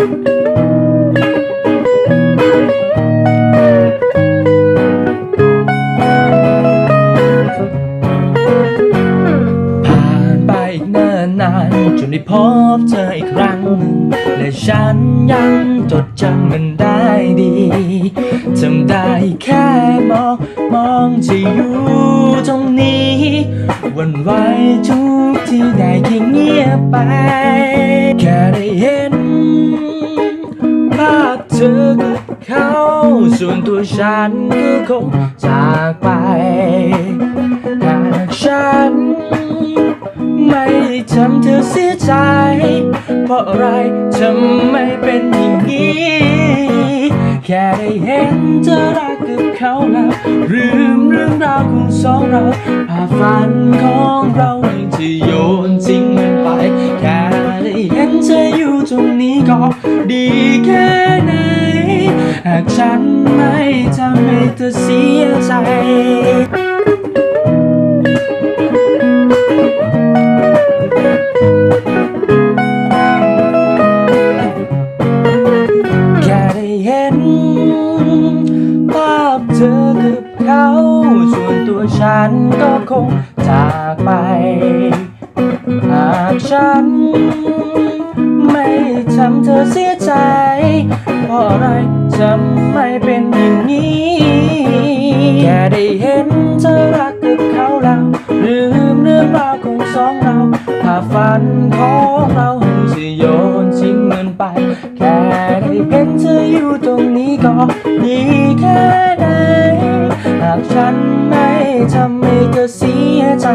ผ่านไปอีกเนิ่นนานจนได้พบเธออีกครั้งหนึ่งและฉันยังจดจำมันได้ดีจำได้แค่มอง มองที่อยู่ตรงนี้ วันไหวทุกที่ได้แค่เงียบไป เธอกับเขาส่วนตัวฉันก็คงจากไป หากฉัน ไม่ทำเธอเสียใจ เพราะอะไรทำไม่เป็นอย่างนี้ แค่ได้เห็นเธอรักกับเขาแล้วลืมเรื่องราวของสองเราภาพฝันของเรายังจะโยนทิ้งมันไป แค่ได้เห็นเธออยู่ตรงนี้ก็ดีแค่ ฉันไม่ทำให้เธอเสียใจแค่ได้เห็นภาพเธอกับเขาส่วนตัวฉันก็คงจากไป หากฉัน ไม่ทำเธอเสียใจเพราะอะไร จะไมเป็นอย่างนี้ แค่ได้เห็นเธอรักกับเขาแล้วลืมเรื่องราวของสองเราภาพฝันของเราให้จะโยนทิ้งมันไป แค่ได้เห็นเธออยู่ตรงนี้ก็ดีแค่ไหนหากฉันไม่ทำให้เธอเสียใจ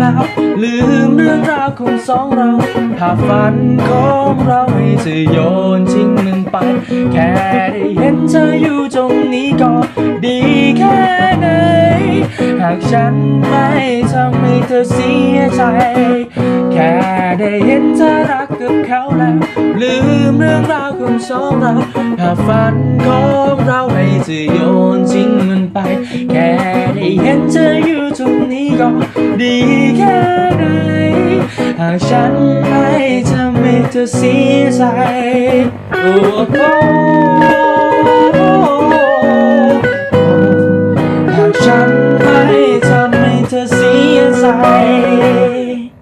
แล้ว ลืมเรื่องราวของสองเราภาฝันของเราให้เธอโยนทิ้งมันไป แค่ได้เห็นเธออยู่ตรงนี้ก็ดีแค่ไหน หากฉันไม่ทำให้เธอเสียใจ แค่ได้เห็นเธอรักกับเขาแล้ว ลืมเรื่องราวของสองเราภาฝันของเราให้เธอโย เห็นเธออยู่ตรงนี้ก็ดีแค่ไหนหากฉันไม่ทำให้เธอเสียใจโอ้โหหากฉันไม่ทำให้เธอเสียใจ